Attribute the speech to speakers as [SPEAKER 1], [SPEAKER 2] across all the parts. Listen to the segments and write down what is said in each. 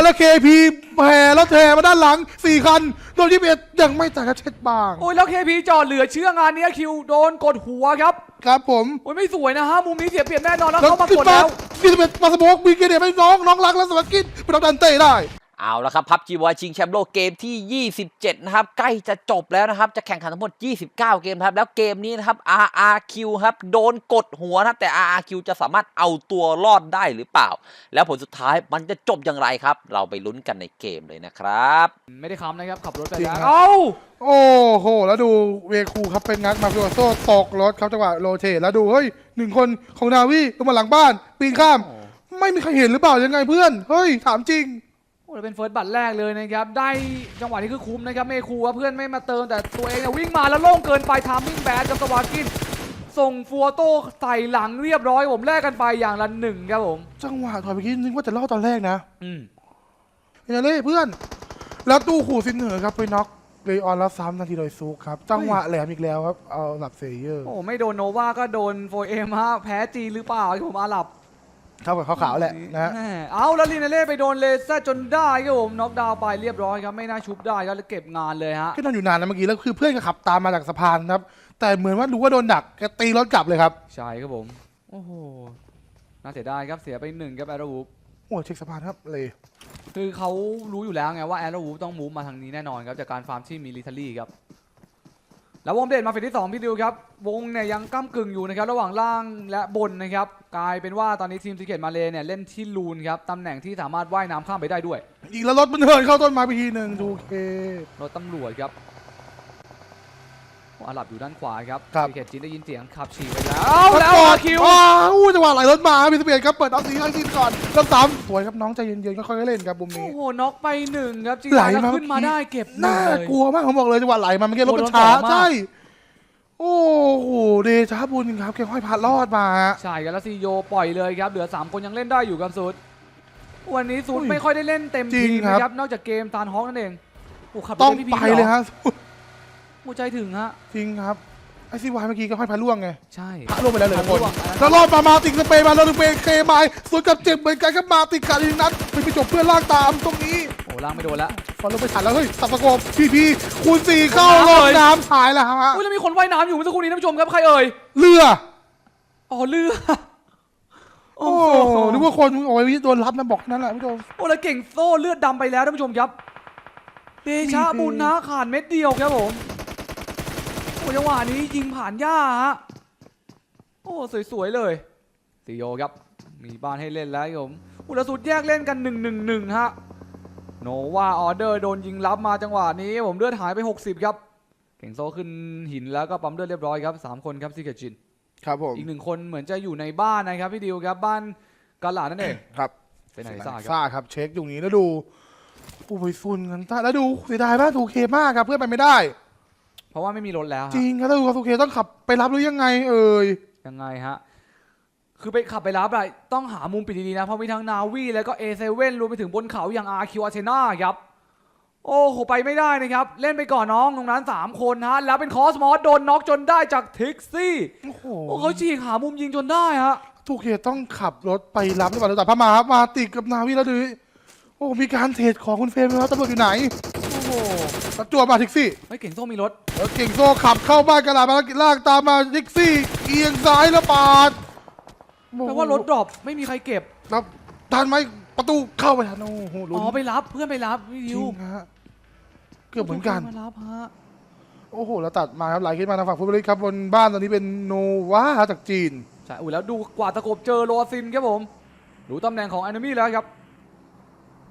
[SPEAKER 1] มาแล้วเคพีแห่แล้วแห่มาด้านหลังสี่คันโดนที่เอ็ดยังไม่จ่ายกระเช็ดบาง
[SPEAKER 2] โอ้ยแล้วเคพีจอดเหลือเชื่องานนี้คิวโดนกดหัวครับ
[SPEAKER 1] ครับผม
[SPEAKER 2] โอ้ยไม่สวยนะฮะมุมนี้เสียเปรียบแน่นอนแล้ว
[SPEAKER 1] แล้ว
[SPEAKER 2] เขามา
[SPEAKER 1] ขึ้น
[SPEAKER 2] กด
[SPEAKER 1] มา
[SPEAKER 2] แล้ว
[SPEAKER 1] ที่เป็นมาสโมกมีเกเดียไม่น้องน้องรักแล้วสวัสกินเป็นดันเต้ได้
[SPEAKER 3] เอาละครับพับจีวชิงแชมป์โลกเกมที่ 27 นะครับ ใกล้จะจบแล้วนะครับ จะแข่งขันทั้งหมด 29 เกมนะครับ แล้วเกมนี้นะครับ RRQ ครับ โดนกดหัวนะครับ แต่ RRQ จะสามารถเอาตัวรอดได้หรือเปล่า แล้วผลสุดท้ายมันจะจบอย่างไรครับ เราไปลุ้นกันในเกมเลยนะครับ
[SPEAKER 2] ไม่ได้ค้ำนะครับ ขับรถไป
[SPEAKER 1] จริง
[SPEAKER 2] แล้ว
[SPEAKER 1] ครับ
[SPEAKER 2] เอ้า
[SPEAKER 1] โอ้โห แล้วดูเวคูครับเป็นงัดมาฟิโอโซตกรถครับจังหวะโรเทตแล้วดูเฮ้ยหนึ่งคนของนาวีลงมาหลังบ้าน ปีนข้าม ไม่มีใครเห็นหรือเปล่ายังไงเพื่อน เฮ้ยถามจริง
[SPEAKER 2] โอ้แล้วเป็นเฟิร์สบัตรแรกเลยนะครับ ได้จังหวะนี้คือคุ้มนะครับเมคูว่าเพื่อนไม่มาเติมแต่ตัวเองเนี่ยวิ่งมาแล้วโล่งเกินไปทามมิ่งแบดกับสวากินส่งฟัวโต้ใส่หลังเรียบร้อยผมแลกกันไปอย่างละหนึ่งครับผม
[SPEAKER 1] จังหวะถอยไปคิดนึกว่าจะรอดตอนแรกนะ
[SPEAKER 2] อืม
[SPEAKER 1] เฮ้ยเล่เพื่อน แล้วตู้ขู่ซินเหนือครับไปน็อกเลยออนแล้วซ้ำนาทีโดยซุกครับ จังหวะแหลมอีกแล้วครับ เอาหลับเซเยอร์
[SPEAKER 2] โอ้ไม่โดนโนวาก็โดนโฟเอมฮะแพ้จีนหรือเปล่าที่ผมอาหลับ
[SPEAKER 1] เข้ากับขาวๆแหละนะฮะ
[SPEAKER 2] แหมเอาแล้วลีนาเล่ไปโดนเลเซอร์จนได้ครับผมน็อกดาวน์ไปเรียบร้อยครับไม่น่าชุบได้ครับแล้วเก็บงานเลยฮะ
[SPEAKER 1] ก็นอนอยู่นานนะเมื่อกี้แล้วคือเพื่อนก็ขับตามมาจากสะพานครับ แต่เหมือนว่ารู้ว่าโดนดักแกตีรถกลับเลยครับ
[SPEAKER 2] ใช่ครับผม โอ้โห น่าเสียดายครับเสียไปหนึ่งครับแอโรวูฟ
[SPEAKER 1] โอ้เช็คสะพานครับเลย
[SPEAKER 2] คือเขารู้อยู่แล้วไงว่าแอโรวูฟต้องมูฟมาทางนี้แน่นอนครับจากการฟาร์มที่มิลิเทอรี่ครับ แล้ววงเด่นมาเฟสที่2พี่ดิวครับ วงเนี่ยยังก้ากึ่งอยู่นะครับ ระหว่างล่างและบนนะครับ กลายเป็นว่าตอนนี้ทีมซิเกตมาเลเนี่ยเล่นที่ลูนครับตำแหน่งที่สามารถว่ายน้ำข้ามไปได้ด้วย
[SPEAKER 1] อีกแล้วรถมันเหินเข้าต้นไม้ไปทีหนึ่งดูเค
[SPEAKER 2] รถตำรวจครับโอ้อาหลับอยู่ด้านขวาครับ
[SPEAKER 1] ครับ
[SPEAKER 2] ซิเกตจีนได้ยินเสียงขับฉี่ไปแล้วเอาแล้วอาคิว
[SPEAKER 1] ว้าวจังหวะไหลรถมาพิสเบียนครับเปิดเอาสีไอซีก่อนแล้วสามสวยครับน้องใจเย็นๆค่อยๆเล่นครับมุมนี้
[SPEAKER 2] โอ้โหน็อกไปหนึ่งครับจี
[SPEAKER 1] ไหล
[SPEAKER 2] นแล้ว
[SPEAKER 1] มา
[SPEAKER 2] ขึ้นมา
[SPEAKER 1] เมื่อกี้
[SPEAKER 2] ได้เก็บ
[SPEAKER 1] น่า
[SPEAKER 2] เลย
[SPEAKER 1] กลัวมากผมบอกเลยจังหวะไหลมาเมื่อกี้รถมัน
[SPEAKER 2] โดน
[SPEAKER 1] ช้า
[SPEAKER 2] สองมาก
[SPEAKER 1] ใช่โอ้โหเดชาบุญครับแกห้อยพารอดมาฮะ
[SPEAKER 2] ใช่ครับแล้วซีโยปล่อยเลยครับ เหลือ 3 คนยังเล่นได้อยู่กับซูดวันนี้ซูด
[SPEAKER 1] อุ้ย
[SPEAKER 2] ไม่ค่อยได้เล่นเต็ม
[SPEAKER 1] จริ
[SPEAKER 2] ที
[SPEAKER 1] ง
[SPEAKER 2] ม
[SPEAKER 1] ครับ
[SPEAKER 2] นะครับ นอกจากเกมตานฮอกนั่นเองโอ้ขับ
[SPEAKER 1] ต้อง
[SPEAKER 2] รถพี่พี
[SPEAKER 1] ไปเลยฮะ
[SPEAKER 2] หัวใจถึงฮะ
[SPEAKER 1] จริงครับ ไอซีวายเมื่อกี้ก็ห้อยพาล่วงไง
[SPEAKER 2] ใช่
[SPEAKER 1] พาล่วงไปแล้วเหลยคน
[SPEAKER 2] พาล่วง
[SPEAKER 1] แล้วรอดมามาติดสเปรย์มาแล้วสเปรย์เคมายสวนกับเจ็บเหมือนกันครับมาติดขาดอีกนัดไปไปจบเพื่อนลากตามตรงนี้
[SPEAKER 2] โอ้ล่างไม่โดนแล้ว
[SPEAKER 1] ฟันลงไปถัดแล้วเฮ้ยสับตะโกบพีพีคูณสี่เข้า
[SPEAKER 2] ลง
[SPEAKER 1] ล
[SPEAKER 2] น้ำ
[SPEAKER 1] ง
[SPEAKER 2] เลย
[SPEAKER 1] น้ำหายแล้วฮะ
[SPEAKER 2] อุ้ยแล้วมีคนว่ายน้ำอยู่เมื่อสักครู่นี้ท่านผู้ชมครับใครเอ่ย
[SPEAKER 1] เรือ
[SPEAKER 2] อ๋อเรือ
[SPEAKER 1] โอ้นึกว่าคนโอ้ยโดนรับนะบอกนั่นแหละพี่โดม
[SPEAKER 2] โอ้แล้วเก่งโซ่เลือดดำไปแล้วท่านผู้ชมครับ เดชะ
[SPEAKER 1] นี่คือ
[SPEAKER 2] บุญนะขาดเม็ดเดียวครับผม โอ้จังหวะนี้ยิงผ่านหญ้าฮะโอ้สวยๆเลยซีโยครับมีบ้านให้เล่นแล้วครับผมอุลสุดแยกเล่นกัน1นึหนึ่งหนึ่งฮะโนว่าออเดอร์โดนยิงรับมาจังหวะนี้ ผมเลือดหายไป 60 ครับ เก่งโซ่ขึ้นหินแล้วก็ปั๊มเลือดเรียบร้อยครับสามคนครับซิกเกจิน
[SPEAKER 1] ครับผม
[SPEAKER 2] อีกหนึ่งคนเหมือนจะอยู่ในบ้านนะครับ พี่ดิวครับ บ้านกาลาดนั่นเอง
[SPEAKER 1] ครับ
[SPEAKER 2] เป็นไหนซ่าครับ
[SPEAKER 1] ซ่าครับ เช็คตรงนี้แล้วดูโอ้ยซุนกันตาแล้วดูเสียดายมากถูกเคมากครับเพื่อนไปไม่ได้
[SPEAKER 2] เพราะว่าไม่มีรถแล้วฮะ
[SPEAKER 1] จริงครับถ้าดูเขาถูกเคต้องขับไปรับหรือยังไง เอ่ย
[SPEAKER 2] ยังไงฮะ คือไปขับไปรับอะต้องหามุมปิดดีๆนะ เพราะมีทั้งนาวีแล้วก็ A7 รวมไปถึงบนเขาอย่าง RQ a t h e n a ครับ โอ้โห ไปไม่ได้นะครับ เล่นไปก่อนน้องตรงนั้น 3 คนฮะ แล้วเป็นคอสมอสโดนน็อกจนได้จากทิกซี่
[SPEAKER 1] โอ้โห
[SPEAKER 2] โอ้เขาฉีกหามุมยิงจนได้ฮะ
[SPEAKER 1] ถูกเคต้องขับรถไปรับหรือเปล่าแต่พระมาครับมาติดกับนาวิแล้วดูโอ้มีการเทรดของคุณเฟรมแล้วตำรวจอยู่ไหน
[SPEAKER 2] โอ้โห
[SPEAKER 1] ตัดจวบมาทิกซี่
[SPEAKER 2] ไม่เก่งโซ่มีรถ
[SPEAKER 1] แล้วเก่งโซ่ขับเข้าบ้านกระดาษมาแล้วลากตามมาทิกซี่เอียงซ้ายแล้วปาด
[SPEAKER 2] แปลว่ารถดรอปไม่มีใครเก็บ
[SPEAKER 1] แล้วทันไหมประตูเข้าไปทันโอ้โหลุ้น
[SPEAKER 2] อ๋อไปรับเพื่อนไปรับวิ
[SPEAKER 1] จ
[SPEAKER 2] ดิ
[SPEAKER 1] ริ
[SPEAKER 2] ว
[SPEAKER 1] งฮะเกือบเหมือนกัน
[SPEAKER 2] มารับฮะ
[SPEAKER 1] โอ้โห แล้วตัดมาครับไหลขึ้นมาทางฝั่งฟุตบอลลีกครับบนบ้านตอนนี้เป็นโนวาจากจีน
[SPEAKER 2] ใช่อุ้ยแล้วดูกว่าดตะกบเจอโรซินครับผมรู้ตำแหน่งของแอนมี่แล้วครับ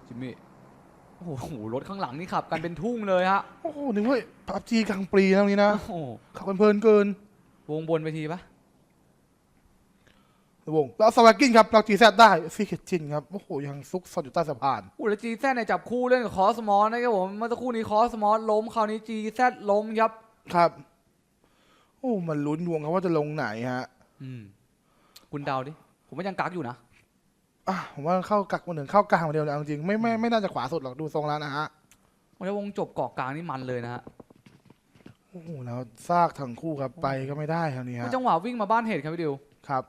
[SPEAKER 2] จิมมี่ โอ้โหรถข้างหลังนี่ขับกันเป็นทุ่งเลยฮะ
[SPEAKER 1] โอ้โหนึกว่าพับจีกลางปรีนะตรงนี้นะ
[SPEAKER 2] โอ้โห
[SPEAKER 1] ขับกันเพลินเกิน
[SPEAKER 2] วงบนไปทีปะ
[SPEAKER 1] วงแล้วสวักกินครับเราจีแซดได้ซีเกตจินครับโอ้โหยังซุกซ่อนอยู่ใต้สะพาน
[SPEAKER 2] อุ้ยแล้วจีแซดเนี่ยจับคู่เล่นกับคอสมอสนะครับผมเมื่อสักครู่นี้คอสมอสล้มคราวนี้จีแซดล้มครับ
[SPEAKER 1] ครับ โอ้มันลุ้นวงครับว่าจะลงไหนฮะ
[SPEAKER 2] อืม คุณเดาดิ ผมว่ายังกักอยู่นะ
[SPEAKER 1] อะผมว่าเข้ากักมาหนึ่งเข้ากลางมาเดียวเลยเอาจริงไม่ไม่ไม่น่าจะขวาสุดหรอกดูทรงแล้วนะฮะ
[SPEAKER 2] แล้ววงจบเกาะกลางนี่มันเลยนะฮะ
[SPEAKER 1] โอ้โหแล้วซากทั้งคู่ครับไปก็ไม่ได้คราวนี้ฮะ
[SPEAKER 2] จังหวะวิ่งมาบ้านเหตุครับพี่ดิว
[SPEAKER 1] ครับ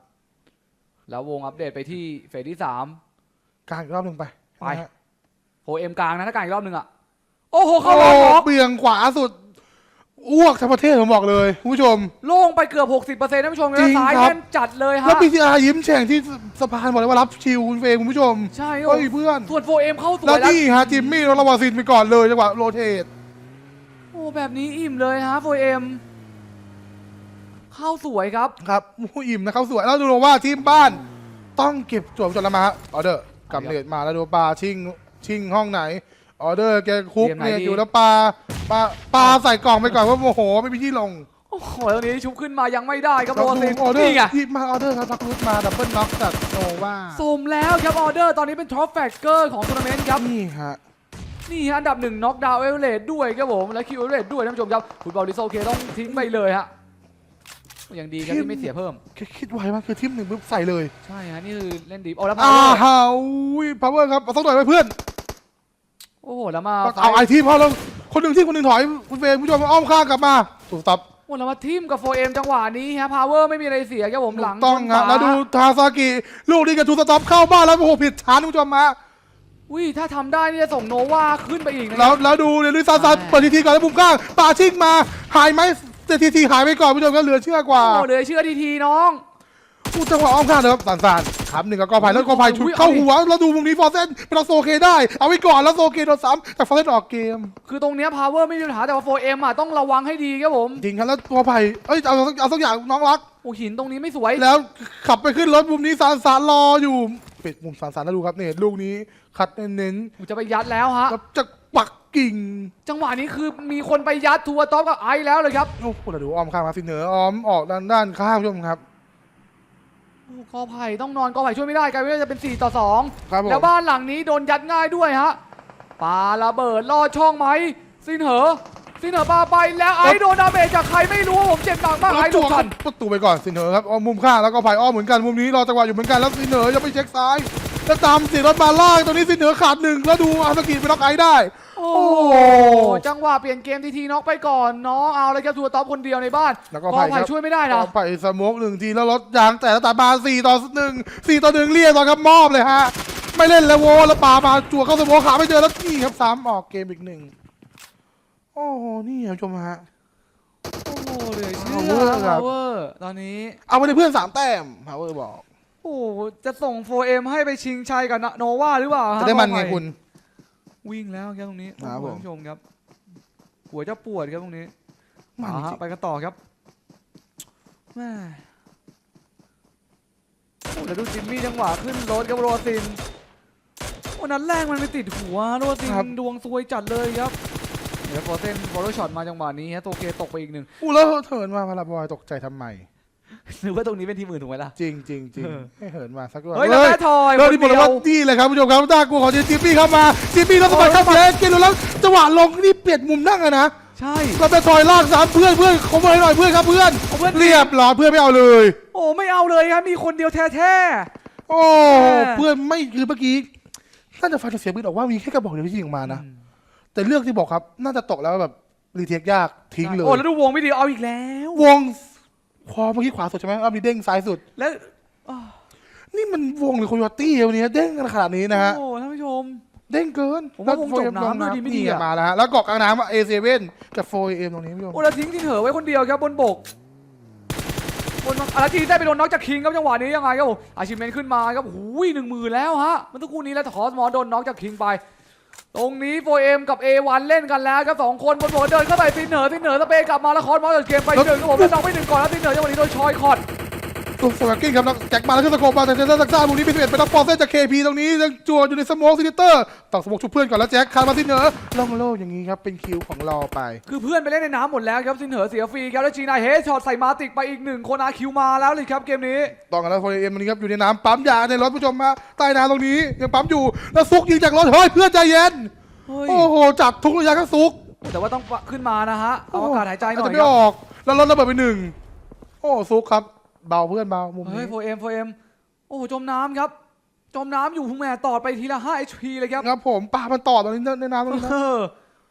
[SPEAKER 2] แล้ววงอัปเดตไปที่เฟสที่สาม
[SPEAKER 1] กลางอีกรอบหนึ่งไป
[SPEAKER 2] ไป
[SPEAKER 1] นะฮะ
[SPEAKER 2] โฟเอ็มกลางนะถ้ากลางอีกรอบหนึ่งอะ โอ้โห
[SPEAKER 1] โอ้
[SPEAKER 2] เข้ารอบล็อก
[SPEAKER 1] เบี่ยงขวาสุด อ้วกทั้งประเทศผมบอกเลยคุณผู้ชม
[SPEAKER 2] โล่งไปเกือบ 60%ท่านผู้ชม
[SPEAKER 1] จริ
[SPEAKER 2] นะ
[SPEAKER 1] ง
[SPEAKER 2] ซ้าย
[SPEAKER 1] ครับ
[SPEAKER 2] แน่นจัดเลย
[SPEAKER 1] แล้ว
[SPEAKER 2] ฮะ
[SPEAKER 1] พีซีอาร์ยิ้มแฉ่งที่สะพานบอกเลยว่ารับชิวคุณเฟย์คุณผู้ชม
[SPEAKER 2] ใช่
[SPEAKER 1] เฮ้ยเพื่อน
[SPEAKER 2] ส่วนโฟเอ็มเข้าสว
[SPEAKER 1] แล้ว
[SPEAKER 2] ยแล้ว
[SPEAKER 1] นี่ฮะจิมมี่เราระวังซินไปก่อนเลยจังหวะโรเทต
[SPEAKER 2] โอ้แบบนี้อิ่มเลยฮะโฟเอ็มเข้าสวยครับ
[SPEAKER 1] ครับผู้อิ่มนะเขาสวยแล้วดูโนว่าทีมบ้าน ต้องเก็บจวบจนละมาฮะออเดอร์กำเนิดมาแล้วดูปลาชิงชิงห้องไหน ออเดอร์แกคุก
[SPEAKER 2] เกมไหน
[SPEAKER 1] เนี่ย
[SPEAKER 2] ดี
[SPEAKER 1] อยู่แล้วปลาปลาปลาใส่กล่องไปก่อนว่าโมโหไม่มีที่ลง
[SPEAKER 2] โอ้โหตอนนี้ชุบขึ้นมายังไม่ได้ครับ
[SPEAKER 1] แล้ว
[SPEAKER 2] โร
[SPEAKER 1] ดู
[SPEAKER 2] ซิน
[SPEAKER 1] ออเดอร์
[SPEAKER 2] นี่ไง
[SPEAKER 1] หยิบมาออเดอร์ครับพักรุดมาดับเบิลน็อกจากโนวา
[SPEAKER 2] สมแล้วครับออเดอร์ตอนนี้เป็นท็อปแฟกเกอร์ของทัวร์นาเมนต์ครับ
[SPEAKER 1] นี่ฮะ
[SPEAKER 2] นี่ฮะอันดับหนึ่งน็อกดาวน์เอเวอเรสด้วยครับผม และคิวเอเวอเรสด้วยท่านผู้ชมครับฟุตบอลดิโซเคต้องทิ้งไปเลยฮะอย่างดีครับที่ไม่เสียเพิ่ม
[SPEAKER 1] คิดคิดไวมากคือทิมหนึ่งปุ๊บใส่เลย
[SPEAKER 2] ใช่ฮะ นี่คือเล่นดีโอ้แล้วพา
[SPEAKER 1] อ้า
[SPEAKER 2] เวอร์
[SPEAKER 1] ฮาวพาวเวอร์ครับเอาสักหน่อยไหมเพื่อน
[SPEAKER 2] โอ้โหแล้วมา
[SPEAKER 1] เอาไอทีพอแล้วคนหนึ่งที่คนหนึ่งถอยคุณเฟรมคุณผู้ชมอ้อมข้างกลับมาถูกตับ
[SPEAKER 2] โอ้แล้วมาทีมกับโฟเอ็มจังหวะนี้ฮะพาวเวอร์ไม่มีอะไรเสียครับผมหลัง
[SPEAKER 1] ต้อง
[SPEAKER 2] ชน
[SPEAKER 1] ฮะ
[SPEAKER 2] ฝา
[SPEAKER 1] แล้วดูทาซากิลูกนี้กับทูสต็อปเข้าบ้านแล้วโอ้โหผิดฐานคุณผู้ชมมา
[SPEAKER 2] อุ้ยถ้าทำได้นี่จะส่งโนวาขึ้นไปอีกนะค
[SPEAKER 1] แล้
[SPEAKER 2] รั
[SPEAKER 1] ว
[SPEAKER 2] บ
[SPEAKER 1] แล้วดูเรลุยซาซา
[SPEAKER 2] ใช่
[SPEAKER 1] เปิดทีทีก่อนแล้วมุมข้างปาชิงมาหายไหมแต่ทีทีหายไปก่อนคุณผู้ชมก็เหลือเชื่อกว่า
[SPEAKER 2] โอ้เหลยเชื่อทีทีน้อง
[SPEAKER 1] อู้จังหวะอ้อมข้างเลยครับสานสานครับหนึ่งกับกอไผ่แล้วกอไผ่ชุด
[SPEAKER 2] อุ้ย
[SPEAKER 1] เข้า
[SPEAKER 2] เอาดิ
[SPEAKER 1] หัวแล้วดูมุมนี้ฟอร์เซนเป็นเอาโซเคได้ เอาไว้ก่อนแล้วโซเคโดนซ้ำแต่ฟอร์เซนออกเกม
[SPEAKER 2] คือตรงเนี้ยพาวเวอร์ไม่มีปัญหาแต่ว่าโฟเอ็มอะต้องระวังให้ดีครับผม
[SPEAKER 1] จริงครับแล้วตัวไผ่เอ้ยเอาสักเอาสักอย่างน้องรัก
[SPEAKER 2] โอ้หินตรงนี้ไม่สวย
[SPEAKER 1] แล้วขับไปขึ้นรถมุมนี้สารสารรออยู่ปิดมุมสารสารแล้วดูครับเนี่ยลูกนี้คัดเน้น
[SPEAKER 2] กูจะไปยัดแล้วฮะ
[SPEAKER 1] ๆแล้วจะปักกิ่ง
[SPEAKER 2] จังหวะนี้คือมีคนไปยัดทัวร์ท็อปกับไอซ์แล้วเลยครับ
[SPEAKER 1] โอ้โหเราดูอ้อมข้างมาสิเหนืออ้อมออกด้านด้านข้างผู้ชมครับ
[SPEAKER 2] โอ้ กอไผ่ต้องนอนกอไผ่ช่วยไม่ได้กลายเป็นว่าจะเป็น 4 ต่อ
[SPEAKER 1] ครับผม
[SPEAKER 2] 2แล้วบ้านหลังนี้โดนยัดง่ายด้วยฮะปาระเบิดลอดช่องไหมซินเหอซินเหอปาไปแล้วไอซ์โดนดาเมจจากใครไม่รู้ผมเจ็บหนักมาก
[SPEAKER 1] แล้ว
[SPEAKER 2] ไอซ์
[SPEAKER 1] จั่
[SPEAKER 2] ถู
[SPEAKER 1] ว
[SPEAKER 2] กทัน
[SPEAKER 1] ประตูไปก่อนสิเหนือครับอ้อมมุมข้างแล้วก็ไผ่อ้อมเหมือนกันมุมนี้รอจังหวะอยู่เหมือนกันแล้วสิเหนือจะไปเช็คซ้าย แล้วตามเสียรถมาล่างตรงนี้สิเหนือขาดหนึ่งแล้วดูอาสกิไปน็อกไอได้
[SPEAKER 2] โอ้
[SPEAKER 1] โอ้
[SPEAKER 2] จังหวะเปลี่ยนเกมทีทีน็อกไปก่อนน้องเอาเลยครับทัวร์ท็อปคนเดียวในบ้าน
[SPEAKER 1] แล้วก็
[SPEAKER 2] กอ
[SPEAKER 1] ไผ่ค
[SPEAKER 2] ไผ่
[SPEAKER 1] รับ
[SPEAKER 2] ช่วยไม่ได้นะ
[SPEAKER 1] ก็ไผ่สโมกหนึ่งทีแล้วรถยางแต่ละตามาสี่ต่อหนึ่งสี่ต่อหนึ่งเรียกตอนครับมอบเลยฮะ ไม่เล่นแล้วโวแล้วปามาจั่วเข้าสโมกหาไม่เจอแล้วนี่ครับสามออกเกมอีกหนึ่งโอ้โหนี่ครับผู้ชมฮะ
[SPEAKER 2] โอ้โหเหลยเชื่
[SPEAKER 1] Power
[SPEAKER 2] อ
[SPEAKER 1] ครับ
[SPEAKER 2] พาวเวอร์ตอนนี้
[SPEAKER 1] เอาไปเลยเพื่อนสามแต้มพาวเวอร์บอก
[SPEAKER 2] โอ้โหจะส่ง 4M ให้ไปชิงชัยกับโนวาหรือเปล่าฮะ
[SPEAKER 1] จะได้มันไงคุณ
[SPEAKER 2] วิ่งแล้วครับตรงนี้
[SPEAKER 1] ครับ
[SPEAKER 2] โอ้โห
[SPEAKER 1] ผม
[SPEAKER 2] ท่านผู้ชมครับ หัวจะปวดครับตรงนี้
[SPEAKER 1] มัน
[SPEAKER 2] เอา
[SPEAKER 1] จ
[SPEAKER 2] ฮะ
[SPEAKER 1] ริง
[SPEAKER 2] ไปกันต่อครับแม่โอ้แล้วดูจิมมี่จังหวะขึ้นรถกับโรซินวันนั้นแรกมันไปติดหัวโรซินดวงซวยจัดเลยครับเดี๋ยวโฟเซนบอลช็อตมาจังหวะนี้ฮะโตเกตกไปอีกหนึ่ง
[SPEAKER 1] อู้แล้วเถินมาพาราบอยตกใจทำไม
[SPEAKER 2] หรือว่าตรงนี้เป็นทีมอื่นถูกไหมล่ะ
[SPEAKER 1] จริงจริงจริง
[SPEAKER 2] เออ
[SPEAKER 1] ให้เหินมาสักวัน
[SPEAKER 2] เฮ้ยแล้วแม่ทอย
[SPEAKER 1] เริ่ม
[SPEAKER 2] คน
[SPEAKER 1] ที่บท
[SPEAKER 2] เดีย
[SPEAKER 1] ว่าวนี่เลยครับผู้ชมครับน่ากลัวของจิมมี่เข้ามาจิมมี่แล้วสมัยเข้ามาเกมแล้วจังหวะลงนี่เปลี่ยนมุมนั่งอะนะ
[SPEAKER 2] ใช่
[SPEAKER 1] เราไปถอยลากสามเพื่อนเพื่อนเขามาให้หน่อยเพื่อนครับเพื่อน
[SPEAKER 2] เอาเพื่อน
[SPEAKER 1] เรียบร้อยเพื่อนไม่เอาเลย
[SPEAKER 2] โอ้ไม่เอาเลยครับมีคนเดียวแท้
[SPEAKER 1] โอ้
[SPEAKER 2] แม่
[SPEAKER 1] เพื่อนไม่คือเมื่อกี้น่าจะฟังจากเสียงปืนออกว่ามีแค่กระบอกเดียวที่ยิงออกมา
[SPEAKER 2] ๆ
[SPEAKER 1] นะ แต่เลือกที่บอกครับ น่าจะตกแล้วแบบรีเทคยากทิ้งเลย
[SPEAKER 2] โอ้แล้วดูวงไม่ดีเอาอีกแล้ว
[SPEAKER 1] วง พอเมื่อกี้ขวาสุดใช่ไหมเอามีเด้งซ้ายสุด
[SPEAKER 2] แล้ว
[SPEAKER 1] นี่มันวงหรือโคโยตี้วันนี้เด้งกันขนาดนี้นะฮะ
[SPEAKER 2] โอ้ท่านผู้ชม
[SPEAKER 1] เด้งเกิน
[SPEAKER 2] ผมว่าวงจมน้ำด้วยดีไม่ดีอะ
[SPEAKER 1] มาแล้วฮะ แล้วเกาะกลางน้ำเอเซเว่นกับโฟเอ็มตรงนี้พี่ชม
[SPEAKER 2] โอ้แล้วทิ้งที่เหอไว้คนเดียวครับบนบกบนอาทีได้ไปโดนน็อกจากคิงครับจังหวะนี้ยังไงครับผมอาชิเมนขึ้นมาครับหูยหนึ่งหมื่นแล้วฮะเมันตะกครู่นี้แล้วทอสมอโดนน็อกจากคิงไป ตรงนี้โฟเอ็มกับ A1 เล่นกันแล้วครับสองคนบนบกเดินเข้าไปตินเหนือตินเหนือสเปย์กลับมาแล้วคอสมอสเกมไปหนึ่งครับผมแล้วน็อกไปหนึ่งก่อนแล้วตินเหนือจังหวะนี้โดนชอยคอด
[SPEAKER 1] ตัวสวักกิ้งครับแล้วแจ็คมาแล้วขึ้นสโคปมาแต่เซนเตอร์ซักซ่ามุมนี้เป็นสิบเอ็ดเป็นนักฟอร์เซนจากเคพีตรงนี้ยังจัวอยู่ในสโมกซินิเตอร์ต่องสโมกชุบเพื่อนก่อนแล้วแจ็คคาร์มาซินเหนือล่องโลอย่างนี้ครับเป็นคิวของเราไป
[SPEAKER 2] คือเพื่อนไปเล่นในน้ำหมดแล้วครับซินเหอเสียฟรีครับแล้วจีนายเฮดช็อตใส่มาติกไปอีกหนึ่งคนอาคิวมาแล้วเลยครับเกมนี้
[SPEAKER 1] ต้องกันแล้วโฟเอ็มตรงนี้ครับอยู่ในน้ำปั๊มยาในรถผู้ชมมาใต้น้ำตรงนี้ยังปั๊มอยู่แล้วซุกยิงจากรถเฮ้ยเพื่อนใจเย็น
[SPEAKER 2] เฮ้ย
[SPEAKER 1] โอ้โหจัดทุกระยะก็ซุก
[SPEAKER 2] แต่ว่าต้องขึ้นมานะฮะเอาอากาศหายใจหน่าอ
[SPEAKER 1] จะ
[SPEAKER 2] ย
[SPEAKER 1] ไม่
[SPEAKER 2] ครั
[SPEAKER 1] อบอกแล้วรถระเบิดไปหนึ่งโอ้ซุกครับ เบาเพื่อนเบามุม
[SPEAKER 2] เฮ้ย
[SPEAKER 1] นี้
[SPEAKER 2] โฟเอ็มโฟเอ็มโอ้โหจมน้ำครับ จมน้ำอยู่พุ่งแม่ตอดไปทีละ5 HP เลยครับ
[SPEAKER 1] ครับผมปลามันต่อตรงนี้ในน้ำตรงนี้นะ
[SPEAKER 2] เออ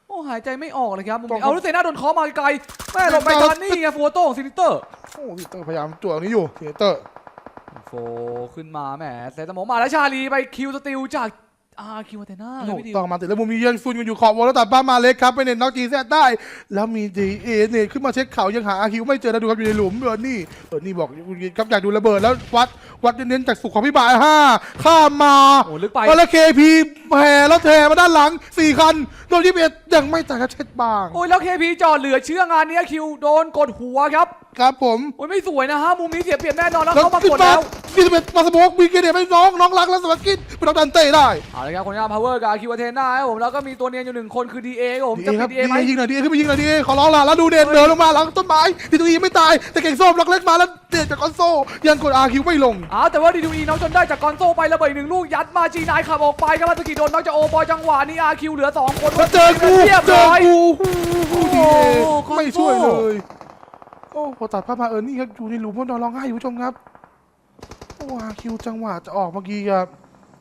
[SPEAKER 2] โอ้หายใจไม่ออกเลยครับมุม
[SPEAKER 1] ตรง
[SPEAKER 2] นี้เอาลูกเตะหน้าโดนเคอมาไกลแม่หลบไปทันนี่ไงโฟโต้ของซินิเตอร์
[SPEAKER 1] โอ้ซิเตอร์พยายามจั่วตรงนี้อยู่ซิเตอร์
[SPEAKER 2] โฟขึ้นมาแหมเซตสมองมาแล้วชาลีไปคิวสติลจาก อาร์คิวเทน่า
[SPEAKER 1] โอ้โห
[SPEAKER 2] พี่ดิว
[SPEAKER 1] ต้องมาติดแล้วมุมนี้ยังซุนกันอยู่ขอบวอลแล้วตัดบ้านมาเล็กครับไปเน็ตน็อกจีแซดได้ แล้วมีดีเอเน็ตขึ้นมาเช็คเขายังหาอาคิวไม่เจอแล้วดูครับอยู่ในหลุมเบอร์นี่เบอร์นี่บอกครับอยากดูระเบิดแล้ววัดวัดเน้นๆจากสุขของพี่บายห้าข้ามมา
[SPEAKER 2] โอ้ลึกไป
[SPEAKER 1] แล้วเคพีแห่แล้วแทมาด้านหลังสี่คันโดนยี่สิบเอ็ดยังไม่ตายครับเช็ดบาง
[SPEAKER 2] โอ้ยแล้วเคพีจอดเหลือเชื่องานนี้คิวโดนกดหัวครับ
[SPEAKER 1] ครับผม
[SPEAKER 2] โอ้ยไม่สวยนะฮะมุมนี้เสียเปรียบแน่นอนแล้ว
[SPEAKER 1] แล้ว
[SPEAKER 2] เข้ามาก
[SPEAKER 1] ขึ้น
[SPEAKER 2] ด
[SPEAKER 1] มา
[SPEAKER 2] แล้ว
[SPEAKER 1] ยี่สิบเอ็ดมาสโมกมีเกเดียไม่น้องน้องรักแล้วสวัสดิ์ไปน้องดันเต้ได้
[SPEAKER 2] เอาละครับคนนี้พาวเวอร์กับอาคิวเทน่าครับผมแล้วก็มีตัวเนียนอยู่หนึ่งคนคือดีเอครับผม
[SPEAKER 1] ดี
[SPEAKER 2] จะ
[SPEAKER 1] เอค
[SPEAKER 2] เป็
[SPEAKER 1] รับ
[SPEAKER 2] นดี
[SPEAKER 1] ดี
[SPEAKER 2] เอไหม
[SPEAKER 1] เอยิงหน่อยดีเอขึ้นไปยิงหน่อยดีเอขอร้องล่ะแล้วดูเด่นเดินลงมาหลังต้นไม้ดีตัวยังไม่ตายแต่เก่งส้มล็อกเล็กมาแล้วเด่นจากคอนโซลยังกดอาคิวไม่ลง
[SPEAKER 2] อ้าวแต่ว่าดีดูอีน้องจนได้จากกอนโซไประเบิดอีกหนึ่งลูกยัดมาจีนายขับออกไปครับมาสกิโดนน้องจะโอบอยจังหวะนี้อาคิวเหลือสองคน
[SPEAKER 1] แล้วเจอกู
[SPEAKER 2] เรียบ
[SPEAKER 1] เจอ
[SPEAKER 2] ร้อย
[SPEAKER 1] กูดีเอ
[SPEAKER 2] โอ้คอนโซ่
[SPEAKER 1] ไม่ช่วยเลยโอ้พอตัดภาพมาเออนี่ครับอยู่ในหลุมพวกนอนร้องไห้อยู่ผู้ชมครับ โอ้อาคิวจังหวะจะออกเมื่อกี้ครับ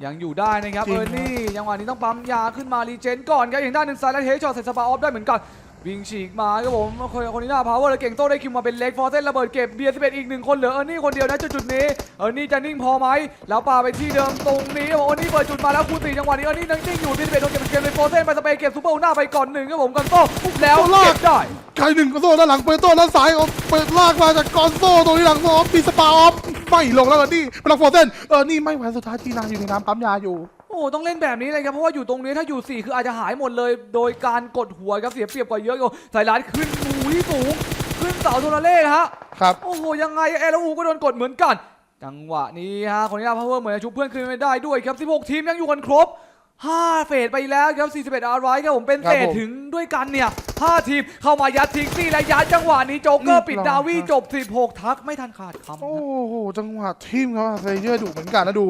[SPEAKER 2] ยังอยู่ได้นะครับ
[SPEAKER 1] จริ
[SPEAKER 2] เองอร์นี่จังหวะนี้ต้องปั๊มยาขึ้นมารีเจนก่อนครับอย่างด้านหนึ่งซ้ายและเฮชช็อตใส่สปาออฟได้เหมือนกันวิ่งฉีกมาครับผมคนคนนี้หน้าพาวเวอร์เลยเก่งโต้ได้คิวมาเป็นเล็กฟอร์เซนระเบิดเก็บเบียร์สิบเอ็ดอีกหนึ่งคนเหลือเออร์นี่คนเดียวนะจุดจุดๆนี้เออร์นี่จะนิ่งพอไหมแล้วปาไปที่เดิมตรงนี้ครับผมเออร์นี่เปิดจุดมาแล้วคูณสี่จังหวะนี้เออร์นี่นั่งนิ่งอยู่เบียร์สิบเอ็ดโดนเก็บเป็นเกมเลยฟอร์เซนไปสเปรย์เก็บซูเปอร์หน้าไปก่อนหนึ่งครับผมกันโต้แล้วเก็บได้
[SPEAKER 1] ใครหนึ่งก็โซ่ด้านหลังเปิดโต้ด้านซ้ายเอาเปิดลากมาจากกอนโซ่ตรงนี้หลังโซ่ปีสปาออฟ ไม่ลงแล้วเออนี่พลังฟอร์เซนเออนี่ไม่ไหวสุดท้ายทีนานอยู่ในน้ำปั๊มยาอยู่
[SPEAKER 2] โอ้ต้องเล่นแบบนี้เลยครับ เพราะว่าอยู่ตรงนี้ถ้าอยู่ 4 คืออาจจะหายหมดเลย โดยการกดหัวครับเสียเปรียบกว่าเยอะอยู่สายลัดขึ้นหูที่สูง ขึ้นเสาโทรเล่ฮะ
[SPEAKER 1] ครับ
[SPEAKER 2] โอ้โหยังไงเอลอูก็โดนกดเหมือนกัน จังหวะนี้ฮะคนนี้พาวเวอร์เหมือนจะชุบเพื่อนขึ้นไม่ได้ด้วยครับ 16 ทีมยังอยู่กันครบ 5 เฟสไปแล้วครับ 41อาร์ไรครับผมเป็น
[SPEAKER 1] ครับ
[SPEAKER 2] เฟส
[SPEAKER 1] ผม
[SPEAKER 2] ถึงด้วยกันเนี่ย 5 ทีมเข้ามายัดทิ้งซี่และยัดจังหวะนี้โจ๊กเกอร์ปิดดาวี่จบ 16 ทักไม่ทันขาดคำ
[SPEAKER 1] โอ้
[SPEAKER 2] ฮะ
[SPEAKER 1] โห จังหวะทีมเขาเซเยอร์ดุเหมือนกันนะดู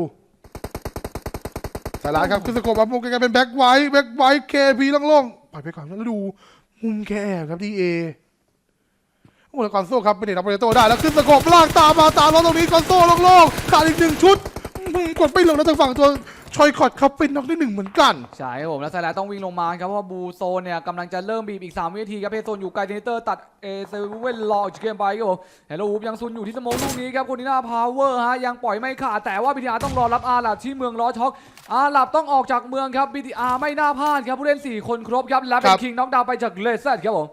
[SPEAKER 1] สายลายครับคือสโคปอัพมุมไกลๆเป็นแบ็คไวท์แบ็คไวท์เคพีล่องๆปล่อยไปก่อนแล้วดูมุมแกแอบครับดีเอโอ้แล้วกอนโซ่ครับเป็นเด็กนักเปโตได้แล้วขึ้นสโคปลากตามมาตามล้อตรงนี้กอนโซ่โล่งๆขาดอีกหนึ่งชุดอืมกดไม่ลงแล้วทางฝั่งตัว ชอยคอดครับเป็นน็อกได้หนึ่งเหมือนกัน
[SPEAKER 2] ใช่ครับผมแล้วไซแลต้องวิ่งลงมาครับเพราะว่าบูโซนเนี่ยกำลังจะเริ่มบีบอีก 3 วินาทีครับเพโซนอยู่ไกลเทนเตอร์ตัดเอเซเว่นรอจากเกมไปครับผมเฮลโลวูฟยังซุนอยู่ที่สโมองลูกนี้ครับคนที่หน้าพาวเวอร์ฮะยังปล่อยไม่ขาดแต่ว่าบีทีอาร์ต้องรอรับอาหลับที่เมืองล้อช็อกอาหลับต้องออกจากเมืองครับบีทีอาร์ไม่น่าพลาดครับผู้เล่น4คนครบครับและเป็
[SPEAKER 1] ครั
[SPEAKER 2] น
[SPEAKER 1] บ
[SPEAKER 2] คิงน็อกดาวน์ไปจากเลสเซตครับผม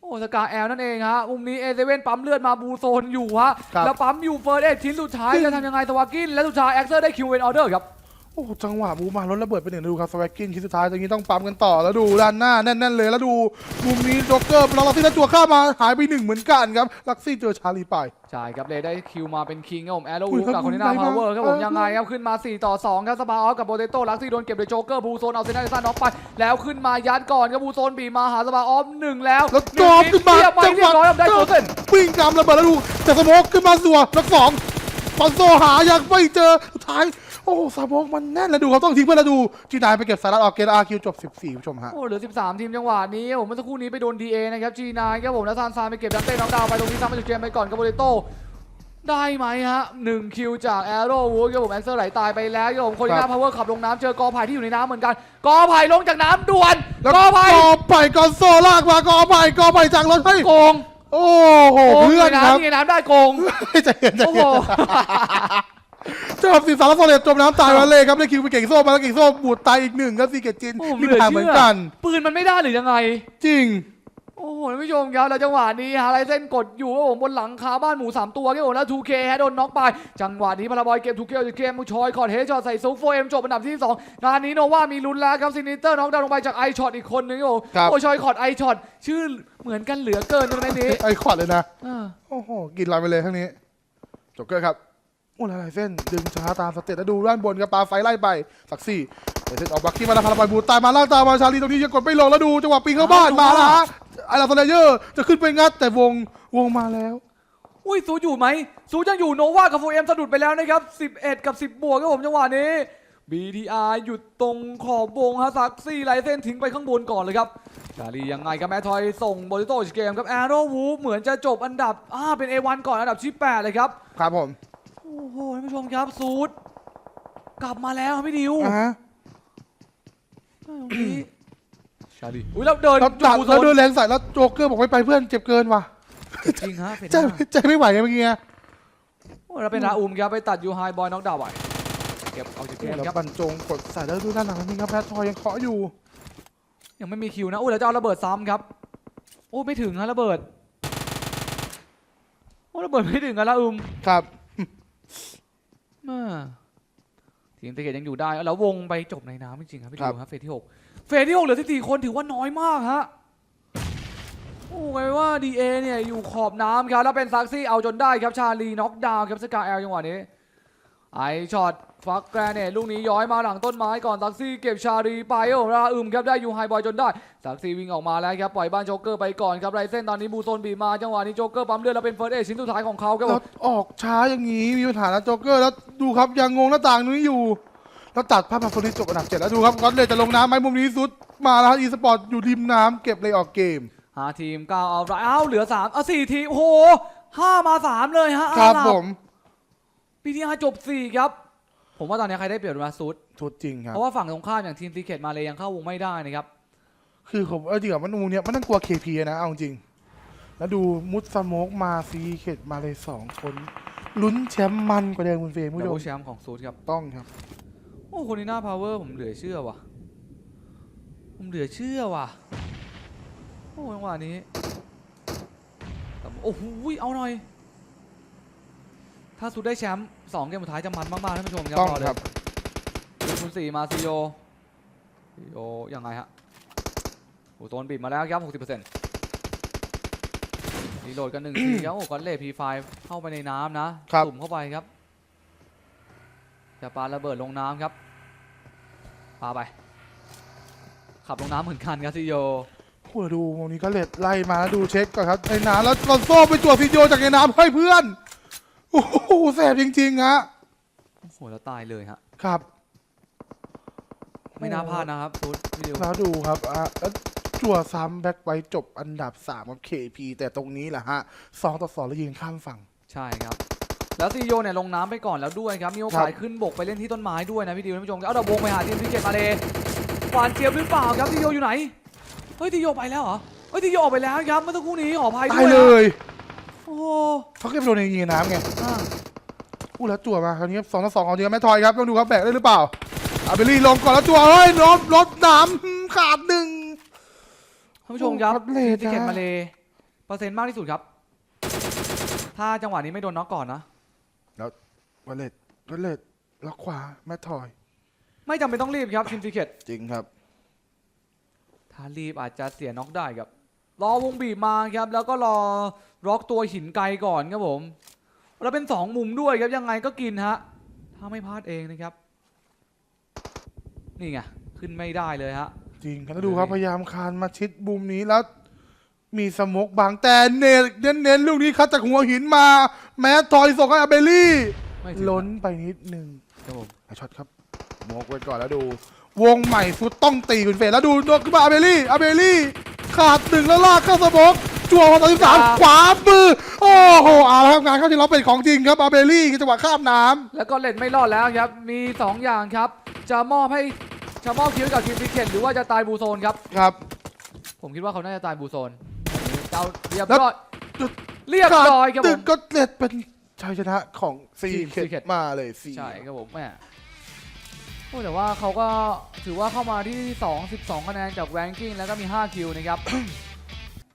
[SPEAKER 2] โอ้สกาแอลนั่นเองฮะมุมนี้เอเซเว่นปั๊มเลือดมาบูโซนอยู่ฮะ
[SPEAKER 1] ครับ
[SPEAKER 2] แล้วปั๊มอยู่เฟิร์สเอ็ดชิ้นสุดท้าย จะทำยังไงสวากิน และสุดท้ายแอ็กเซอร์ได้คิวเวนออเดอร์ครับ
[SPEAKER 1] โอ้โหจังหวะบูมารถระเบิดไปหนึ่งดูครับสวักกินคิดสุดท้ายตรงนี้ต้องปั๊มกันต่อแล้วดูด้านหน้าแน่นๆเลยแล้วดูมุมนี้โจ็อกเกอร์เราลักซี่แล้วจั่วข้ามมาหายไปหนึ่งเหมือนกันครับลักซี่เจอชาลีไป
[SPEAKER 2] ใช่ครับเลยได้คิวมาเป็นคิงครับผมแอโร
[SPEAKER 1] อุ้
[SPEAKER 2] วู
[SPEAKER 1] ย
[SPEAKER 2] กับคนที่หน้า
[SPEAKER 1] ครับ
[SPEAKER 2] พาวเวอร์ครับผม
[SPEAKER 1] เออ
[SPEAKER 2] ยังไงครับขึ้นมา 4 ต่อ 2 ครับสปาออฟกับโปเตโต้ลักซี่โดนเก็บโดยโจ๊กเกอร์บูโซนเอาเซนเนอร์ซันน็อกไป แล้วขึ้นมายัดก่อนครับบูโซนบีบมาหาสปาออฟหนึ่งแล้ว
[SPEAKER 1] แล้ว
[SPEAKER 2] ห
[SPEAKER 1] จ
[SPEAKER 2] นึ่
[SPEAKER 1] อบ
[SPEAKER 2] ง
[SPEAKER 1] ขึ้นมา
[SPEAKER 2] เรียบไป
[SPEAKER 1] จัง
[SPEAKER 2] เรี
[SPEAKER 1] ห
[SPEAKER 2] ย
[SPEAKER 1] วะ
[SPEAKER 2] บร้อยครับได้โซเซน
[SPEAKER 1] วิ่งตามระเบิดแล้วดูแต่สโมกขึ้นมาสัวนักสองปอนโซหายังไม่เจอสุดท้าย โอ้สโมกมันแน่นแล้วดูเขาต้องทิ้งเพื่อนแล้วดูจีนายไปเก็บสารัตออกเกมอาร์คิวจบ 14ผู้ชมฮะ
[SPEAKER 2] โอ้เหลือ 13 ทีมจังหวะนี้ครับผมเมื่อสักครู่นี้ไปโดน DA นะครับ G9 ครับผมแล้วซานซานไปเก็บดันเต้น็อกดาวน์ไปตรงนี้ซ้ำไปจุดเกมไปก่อนกับโปเตโต้ได้ไหมฮะหนึ่งคิวจากแอโร่วูดครับผมแอนเซอร์ไหลตายไปแล้วครับผมคนที่ห
[SPEAKER 1] ครั
[SPEAKER 2] น้า
[SPEAKER 1] บ
[SPEAKER 2] พาวเวอร์ขับลงน้ำเจอกอไผ่ที่อยู่ในน้ำเหมือนกันกอไผ่ลงจากน้ำด่วน
[SPEAKER 1] แล้ว
[SPEAKER 2] กอไผ่
[SPEAKER 1] กอไผ่กอนโซลากมากอไผ่กอไผ่จากรถให้
[SPEAKER 2] โกง
[SPEAKER 1] โอ้โห
[SPEAKER 2] โกง
[SPEAKER 1] เพื่อน
[SPEAKER 2] ใน
[SPEAKER 1] ครับ
[SPEAKER 2] น้ำนี่ไงน้ำได้โกง
[SPEAKER 1] ใจเย็นใจ
[SPEAKER 2] โอ้โห
[SPEAKER 1] เย็น จบสิบสามแล้วโซเลตจมน้ำตายมาเลยครับได้คิวไปเก่งโซ่มาแล้วเก่งโซ่บูดตายอีกหนึ่งครับซีเกตจิน
[SPEAKER 2] โอ้โห
[SPEAKER 1] นี่
[SPEAKER 2] เหลือ
[SPEAKER 1] ทางเหมื
[SPEAKER 2] เชื่
[SPEAKER 1] อน
[SPEAKER 2] อ
[SPEAKER 1] กัน
[SPEAKER 2] ปืนมันไม่ได้หรือยังไง
[SPEAKER 1] จริง
[SPEAKER 2] โอ้โหท่านผู้ชมครับแล้วจังหวะนี้ฮาไรเซนกดอยู่ครับผมบนหลังคาบ้านหมู 3 ตัวครับผมแล้ว 2K ฮะโดนน็อกไป จังหวะนี้พาราบอยเก็บ 2K จากเกมมูชอยคอร์ดเฮดช็อตใส่ซุปโฟเอ็มจบอันดับที่2งานนี้โนว่ามีลุ้นแล้วครับซินิเตอร์น็อกดาวน์ลงไปจากไอช็อตอีกคนนึงครับผม
[SPEAKER 1] ครับ
[SPEAKER 2] โอ้ชอยคอร์ดไอช็อตชื่อเหมือนกันเหลือเกินตรงนี้
[SPEAKER 1] ไอคอร์ดเลยนะ
[SPEAKER 2] อ่า
[SPEAKER 1] โอ้โห กินลอยไปเลยทั้งนี้จบเกอร์ครับ โอ้หลายๆเส้น ดึงช้าตามสเต็ปแล้วดูด้านบนกับปลาไฟไล่ไปสักสี่เดี๋ยวเส้นออกบักกี้มาแล้วพาราบอยบูตายมาล่างตามมาชาลีตรงนี้ยังกดไม่ลงแล้วดูจังหวะปีนเข้าบ้านมาแล้วฮะไอลาสเลเยอร์จะขึ้นไปงัดแต่วงวงมาแล้ว
[SPEAKER 2] อุ้ยซูอยู่ไหมซูยังอยู่โนวากับโฟเอ็มสะดุดไปแล้วนะครับ11 กับ 10 บวกครับผมจังหวะนี้ BTR หยุดตรงขอบวงฮะซักซี่ไลเส้นทิ้งไปข้างบนก่อนเลยครับชาลียังไงครับแมททอยส่งโบลิโตชเกมครับแอโรวูฟเหมือนจะจบอันดับอ่าเป็น A1 ก่อนอันดับที่8เลยครับ
[SPEAKER 1] ครับผม
[SPEAKER 2] โอ้โหท่านผู้ชมครับซูดกลับมาแล้วครับพี่ดิว
[SPEAKER 1] อ่าฮะ
[SPEAKER 2] ตรงนี้ชาลีอุ้ยแล้วเดิน
[SPEAKER 1] แล้วตัด
[SPEAKER 2] จูโซ
[SPEAKER 1] แล้ว
[SPEAKER 2] น
[SPEAKER 1] ด้วยแรงใส่แล้วโจ๊กเกอร์บอกไม่ไปเพื่อนเจ็บเกินว่ะ
[SPEAKER 2] จริงฮะเฟ
[SPEAKER 1] ใจใจไม่ไหวไงเมื่อกี้ไง
[SPEAKER 2] โอ้แล้วเป็นราอุมครับไปตัดยูไฮบอยน็อกดาวน์ไว้เก็บเอาจุดเก
[SPEAKER 1] โอ้
[SPEAKER 2] ม
[SPEAKER 1] แล้ว
[SPEAKER 2] ครับ
[SPEAKER 1] บรรจงกดใส่แล้วดูด้านหลังนี่ครับแพททอยยังเคาะอยู่
[SPEAKER 2] ยังไม่มีคิวนะโอ้แล้วจะเอาระเบิดซ้ำครับโอ้ไม่ถึงฮะระเบิดโอ้ระเบิดไม่ถึงกันละอึม
[SPEAKER 1] ครับ
[SPEAKER 2] แม่ทีมตะเกียบยังอยู่ได้ แล้ววงไปจบในน้ำจริงๆครับพี่
[SPEAKER 1] ครับ
[SPEAKER 2] ดิวครับเฟสที่หกเฟสที่หกเหลือ14คนถือว่าน้อยมากฮะโอ้ไงว่าดีเอเนี่ยอยู่ขอบน้ำครับแล้วเป็นซักซี่เอาจนได้ครับชาลีน็อกดาวน์ครับสกาแอลจังหวะนี้ไอช็อต ฟักแกรเนตลูกนี้ย้อยมาหลังต้นไม้ก่อนซักซี่เก็บชาลีไปโอ้ราอึมครับได้ยูไฮบอยจนได้ซักซี่วิ่งออกมาแล้วครับปล่อยบ้านโจ๊กเกอร์ไปก่อนครับไรเส้นตอนนี้บูโซนบีบมาจังหวะนี้โจ๊กเกอร์ปั๊มเลือดแล้วเป็นเฟิร์สเอชิ้นสุดท้ายของเขาครับผ
[SPEAKER 1] แล้ว
[SPEAKER 2] ม
[SPEAKER 1] ออกช้าอย่างนี้มีปัญหาแล้วโจ๊กเกอร์แล้วดูครับยังงงหน้าต่างนี้อยู่แล้วตัดภาพมาคนนี้จบอันดับเจ็ดแล้วดูครับก็เลยจะลงน้ำไหมมุมนี้สุดมาแล้วอีสปอร์ตอยู่ริมน้ำเก็บเลยออกเกม
[SPEAKER 2] หาทีมเก้าเอาไรอ้าวเหลือสามเอาสี่ทีมโอ้โหห้ามาสามเลยฮะ
[SPEAKER 1] ครับ
[SPEAKER 2] อาห
[SPEAKER 1] ผ
[SPEAKER 2] บ
[SPEAKER 1] ม
[SPEAKER 2] ปีที่ห้าจบสี่ครับ ผมว่าตอนนี้ใครได้เปรียบมาซุด
[SPEAKER 1] ทุดจริงครับ
[SPEAKER 2] เพราะว่าฝั่งตรงข้ามอย่างทีมซีเคทมาเลยยังเข้าวงไม่ได้นะครับ
[SPEAKER 1] คือผมเอาจริงๆอะมันมูเนี่ยมันต้องกลัว KP นะเอาจริง แล้วดูมุดสโมกมาซีเขตมาเลยสองคนลุ้นแชมป์มันกว่าเดิมคุณเฟรมผู้
[SPEAKER 2] ดั
[SPEAKER 1] ช
[SPEAKER 2] บ
[SPEAKER 1] ม
[SPEAKER 2] เบิลแชมป์ของซูดครับ
[SPEAKER 1] ต้องครับ
[SPEAKER 2] โอ้คนนี้หน้าพาวเวอร์ผมเหลือเชื่อว่ะ ผมเหลือเชื่อว่ะ โอ้จังหวะนี้แต่โอ้โหเอาหน่อย ถ้าซูดได้แชมป์สองเกมสุดท้ายจะมันมากๆท่านผู้ชมครับ
[SPEAKER 1] ต้อง
[SPEAKER 2] รเลย
[SPEAKER 1] ครับ
[SPEAKER 2] ดูคุณสี่มาซีโอซีโอยังไงฮะโอ้โซนบีบมาแล้วครับ60%รีโหลดกันหนึ่งทีครับโอ้ก้อนเล่ P5 เข้าไปในน้ำนะครับสุ่มเข้าไปครับจะปาระเบิดลงน้ำครับปาไป ขับลงน้ำเหมือนกันครับซีโอ
[SPEAKER 1] โอ้ดูวงนี้ก็เลดไล่มาแล้วดูเช็คก่อนครับในน้ำแล้วลอนโซ่ไปตรวจซีโยจากในน้ำให้เพื่อนโอ้โห แสบจริงๆฮะ
[SPEAKER 2] โอ้โหแล้วตายเลยฮะ
[SPEAKER 1] ครับ
[SPEAKER 2] ไม่น่าพลาดนะครับซูดวิดีโอ
[SPEAKER 1] แล้วดูครับอะแล้วจั่วซ้ำแบ็คไว้จบอันดับ3กับ KP แต่ตรงนี้แหละฮะสองต่อสองแล้วยิงข้ามฝั่ง
[SPEAKER 2] ใช่ครับ แล้วซีโอเนี่ยลงน้ำไปก่อนแล้วด้วยครับ มีโอกาสขึ้นบกไปเล่นที่ต้นไม้ด้วยนะพี่ดิวท่านผู้ชมเอาดอกวงไปหาทีมพิเกตมาเลยหวานเจี๊ยบหรือเปล่าครับซีโออยู่ไหน เฮ้ยทีโอไปแล้วเหรอ เฮ้ยทีโอออกไปแล้วครับเมื่อสักครู่นี้ขออภัย
[SPEAKER 1] ตา
[SPEAKER 2] ด้วยย
[SPEAKER 1] เล
[SPEAKER 2] นะ
[SPEAKER 1] ย
[SPEAKER 2] โอ้โห
[SPEAKER 1] เขาเคยไปโดนในยิงในน้ำไง
[SPEAKER 2] อะ
[SPEAKER 1] อู้แล้วจั่วมาคราวนี้สองต่อสองของจริงแม่ทอยครับต้องดูครับแบกได้หรือเปล่าอาเบลลี่ลงก่อนแล้วจั่วเฮ้ยรถรถน้ำขาดหนึ่ง
[SPEAKER 2] ท่านผู้ชมครับ
[SPEAKER 1] โอ้โหเล
[SPEAKER 2] ที
[SPEAKER 1] ท
[SPEAKER 2] มพิเกต
[SPEAKER 1] นะ
[SPEAKER 2] มาเลยเปอร์เซ็นต์มากที่สุดครับ ถ้าจังหวะนี้ไม่โดนน็อกก่อนนะ
[SPEAKER 1] วัลเลตวัลเลตล็อกขวาแม่ทอย
[SPEAKER 2] ไม่จำเป็นต้องรีบครับทีมพิเกต
[SPEAKER 1] จริงครับ
[SPEAKER 2] ถ้ารีบอาจจะเสียน็อกได้ครับ รอวงบีบมาครับ แล้วก็รอล็อกตัวหินไกลก่อนครับผม แล้วเป็นสองมุมด้วยครับยังไงก็กินฮะถ้าไม่พลาดเองนะครับ นี่ไงขึ้นไม่ได้เลยฮะ
[SPEAKER 1] จริงครับแล้วดูครับ พยายามคานมาชิดบุมนี้แล้ว มีสโมกบางแต่เนเน้นเน้นๆลูกนี้คัดจากหัวหินมา แม้ทอยส่งให้อาเบลลี่
[SPEAKER 2] ไม่ถึง
[SPEAKER 1] ล้นไปนิดหนึ่ง
[SPEAKER 2] ครับผม
[SPEAKER 1] อะช็อตครับโมกไว้ก่อนแล้วดู วงใหม่สุดต้องตีคุณเฟรนแล้วดูโดนขึ้นมาอาเบลลี่อาเบลลี่ ขาดหนึ่งแล้วลากเข้าสโมก จั่วมาตอนที่สามขวามือ โอ้โหเอาละครับงานเข้าที่เราเป็นของจริงครับอาเบลลี่จังหวะข้ามน้ำ
[SPEAKER 2] แล้วก็เล่นไม่รอดแล้วครับ มีสองอย่างครับ จะมอบให้จะมอบคิวให้กับทีมพิเกตหรือว่าจะตายบูโซนครับ
[SPEAKER 1] ครับ
[SPEAKER 2] ผมคิดว่าเขาน่าจะตายบูโซนเจ้าเรียบ
[SPEAKER 1] แล้ว
[SPEAKER 2] ร้อยเรียบร้อยครับผ
[SPEAKER 1] ตึก
[SPEAKER 2] ม
[SPEAKER 1] ก็เล็ดเป็นชัยชนะของซี
[SPEAKER 2] ทีม
[SPEAKER 1] เค
[SPEAKER 2] Secret
[SPEAKER 1] มาเลยซี
[SPEAKER 2] ใช่ครับผมแม่โอ้แต่ว่าเขาก็ถือว่าเข้ามาที่ 2 12 คะแนนจากแรงกิ้งแล้วก็มี 5 คิวนะครับ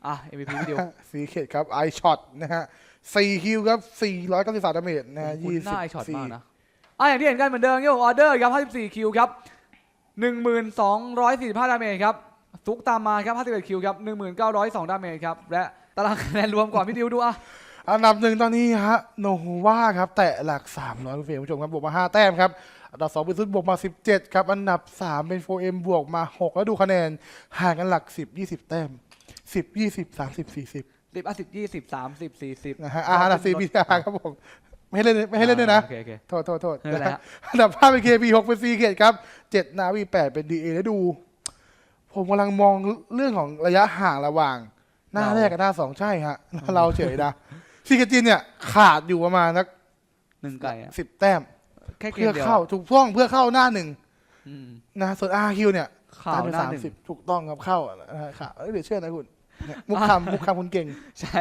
[SPEAKER 2] อะ MVP วิดีโอ
[SPEAKER 1] ซีเคครับไอช็อตนะฮะสี่คิวครับสี่ร้อยเก้าสิบสามดาเมจนะฮะ
[SPEAKER 2] คุณ
[SPEAKER 1] ยี่
[SPEAKER 2] ห
[SPEAKER 1] สิ
[SPEAKER 2] น้า
[SPEAKER 1] บ
[SPEAKER 2] ไอช็อต
[SPEAKER 1] สี่
[SPEAKER 2] มากนะอะอย่างที่เห็นกันเหมือนเดิมครับผมออเดอร์ครับ54คิวครับ1245ดาเมจครับซุกตามมาครับ51คิวครับ1902ดาเมจครับและตารางคะแนนรวมก่อนพี่ดิวดูอะ
[SPEAKER 1] อันดับหนึ่งตอนนี้ฮะโนวาครับแตะหลักสามร้อยคุณเฟรมผู้ชมครับบวกมาห้าแต้มครับอันดับสองเป็นซุดบวกมาสิบเจ็ดครับ อันดับสามเป็นโฟเอ็มบวกมาหกแล้วดูคะแนนห่างกันหลัก สิบยี่สิบแต้มสิบยี่สิบสามสิบสี่สิบ
[SPEAKER 2] 10อะ10 20 30 40
[SPEAKER 1] นะฮะอ่าอันดับสี่พีอาร์ครับผมไม่ให้เล่นไม่ให้เล่นด้วยนะ
[SPEAKER 2] โอเคโอเค
[SPEAKER 1] โทษโทษโทษ
[SPEAKER 2] ไม่เป็นไรฮะ
[SPEAKER 1] อันดับห้าเป็น KP หกเป็นซีเกตครับเจ็ดนาวีแปดเป็น DA แล้วดู ผมกำลังมองเรื่องของระยะห่างระหว่าง หน้า
[SPEAKER 2] เรา
[SPEAKER 1] แรกกับหน้าสองใช่ฮะเราเฉยนะซีเกตจินเนี่ยขาดอยู่ประมาณนัก
[SPEAKER 2] หนึ่งไก่อะ
[SPEAKER 1] สิบแต้ม
[SPEAKER 2] แค่เก
[SPEAKER 1] เพื่
[SPEAKER 2] ม
[SPEAKER 1] อ
[SPEAKER 2] เดียว
[SPEAKER 1] เข้าถูกต้องเพื่อเข้าหน้าหนึ่ง
[SPEAKER 2] อืม
[SPEAKER 1] นะส่วน RQ เนี่ย
[SPEAKER 2] ข่าว
[SPEAKER 1] เป็น
[SPEAKER 2] หน้า
[SPEAKER 1] สาม
[SPEAKER 2] หนึ่ง
[SPEAKER 1] สิบถูกต้องครับเข้านะฮะค่ะเอ้ยเดี๋ยวเชื่อนะคุณมุกคำมุกคำคุณเก่ง
[SPEAKER 2] ใช่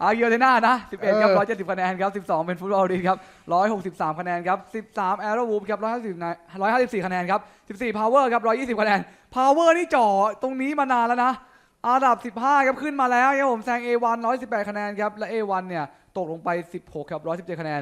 [SPEAKER 2] อาเกียวเทน่านะ 11 ครับ
[SPEAKER 1] เออ
[SPEAKER 2] 170 คะแนนครับ 12 เป็นฟุตบอลดีครับ 163 คะแนนครับ 13 แอโรวูฟครับ 154 154 คะแนนครับ 14 พาวเวอร์ครับ 120 คะแนน พาวเวอร์นี่จ่อตรงนี้มานานแล้วนะอาดับ 15 ครับ ขึ้นมาแล้วครับผมแซง A1 118 คะแนนครับ และ A1 เนี่ย ตกลงไป 16 ครับ 117 คะแนน